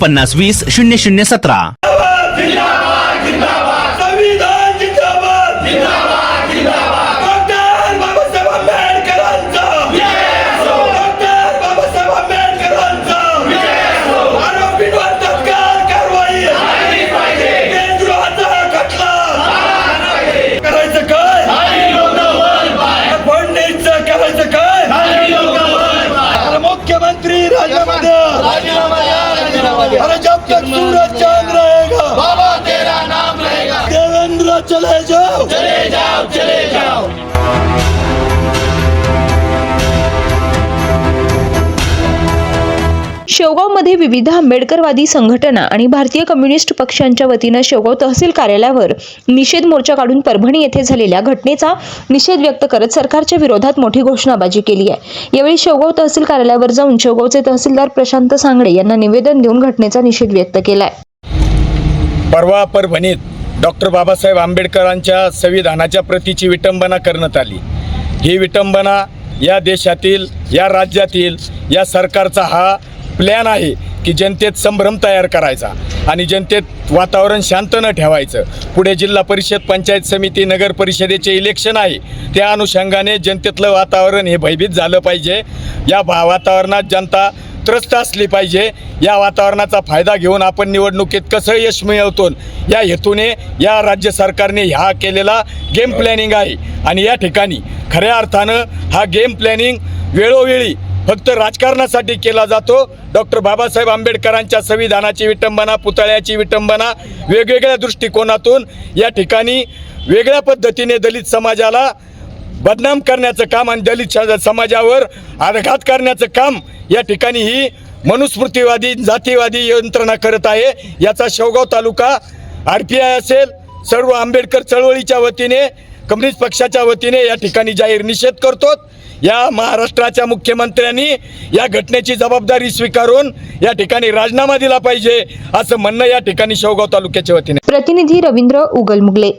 पन्नास वीस शून्य शून्य सतरा संविधान जिंदाबाद जिंदाबाद करायचं काय राजीनामा अरे जब तक सूरज चांद शेवगावमध्ये विविध आंबेडकरवादी संघटना आणि भारतीय कम्युनिस्ट पक्षांच्या वतीनं शेवगाव तहसील कार्यालयावर निषेध मोर्चा काढून परभणी येथे झालेल्या घटनेचा निषेध व्यक्त करत सरकारच्या विरोधात मोठी घोषणाबाजी केली आहे. यावेळी शेवगाव तहसील कार्यालयावर जाऊन शेवगावचे तहसीलदार प्रशांत सांगडे यांना निवेदन देऊन घटनेचा निषेध व्यक्त केलाय परवा परभणीत डॉक्टर बाबासाहेब आंबेडकरांच्या संविधानाच्या प्रतीची विटंबना करण्यात आली. ही विटंबना या देशातील या राज्यातील या सरकारचा हा प्लॅन आहे की जनतेत संभ्रम तयार करायचा आणि जनतेत वातावरण शांत न ठेवायचं. पुढे जिल्हा परिषद पंचायत समिती नगर परिषदेचे इलेक्शन आहे. त्या अनुषंगाने जनतेतलं वातावरण हे भयभीत झालं पाहिजे. या भा वातावरणात जनता त्रस्त असली पाहिजे. या वातावरणाचा फायदा घेऊन आपण निवडणुकीत कसं यश मिळवतो या हेतूने या राज्य सरकारने ह्या केलेला गेम प्लॅनिंग आहे. आणि या ठिकाणी खऱ्या अर्थानं हा गेम प्लॅनिंग वेळोवेळी फक्त राजकारणासाठी केला जातो. डॉक्टर बाबासाहेब आंबेडकरांच्या संविधानाची विटंबना पुतळ्याची विटंबना वेगवेगळ्या दृष्टिकोनातून या ठिकाणी वेगळ्या पद्धतीने दलित समाजाला बदनाम करण्याचं काम आणि दलित समाजावर आघात करण्याचं काम या ठिकाणी ही मनुस्मृतीवादी जातीवादी यंत्रणा करत आहे. याचा Shevgaon taluka R P I असेल. सर्व आंबेडकर चळवळीच्या वतीने कम्युनिस्ट पक्षाच्या वतीने या ठिकाणी जाहीर निषेध करतो. या महाराष्ट्राच्या मुख्यमंत्र्यांनी या घटनेची जबाबदारी स्वीकारून या ठिकाणी राजीनामा दिला पाहिजे असं म्हणणं या ठिकाणी शेवगाव तालुक्याच्या वतीने. प्रतिनिधी रवींद्र उगलमुगले.